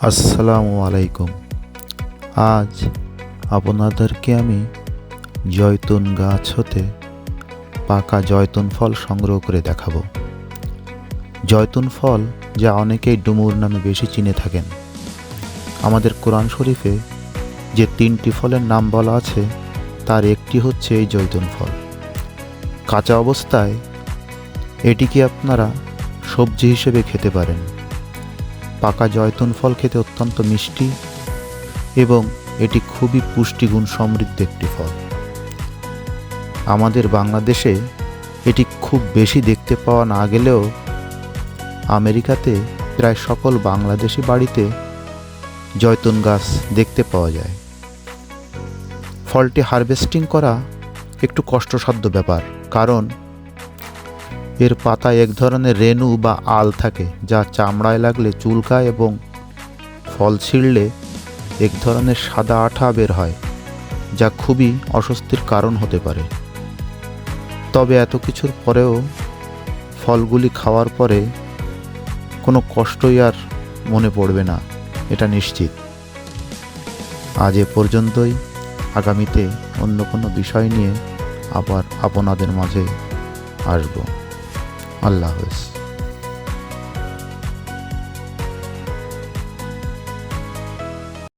আসসালামু আলাইকুম। আজ আপনাদেরকে আমি জয়তুন গাছ হতে পাকা জয়তুন ফল সংগ্রহ করে দেখাবো। জয়তুন ফল যা অনেকেই ডুমুর নামে বেশি চিনে থাকেন। আমাদের কোরআন শরীফে যে তিনটি ফলের নাম বলা আছে, তার একটি হচ্ছে এই জয়তুন ফল। কাঁচা অবস্থায় এটিকে আপনারা সবজি হিসেবে খেতে পারেন। পাকা জয়তুন ফল খেতে অত্যন্ত মিষ্টি এবং এটি খুবই পুষ্টিগুণ সমৃদ্ধ একটি ফল। আমাদের বাংলাদেশে এটি খুব বেশি দেখতে পাওয়া না গেলেও আমেরিকাতে প্রায় সকল বাংলাদেশি বাড়িতে জয়তুন গাছ দেখতে পাওয়া যায়। ফলটি হারভেস্টিং করা একটু কষ্টসাধ্য ব্যাপার, কারণ এর পাতায় এক ধরনের রেণু বা আল থাকে, যা চামড়ায় লাগলে চুলকায় এবং ফল ছিঁড়লে এক ধরনের সাদা আঠা বের হয়, যা খুবই অস্বস্তির কারণ হতে পারে। তবে এত কিছুর পরেও ফলগুলি খাওয়ার পরে কোনো কষ্টই আর মনে পড়বে না, এটা নিশ্চিত। আজ এ পর্যন্তই। আগামীতে অন্য কোনো বিষয় নিয়ে আবার আপনাদের মাঝে আসব। আল্লাহ হাফেজ।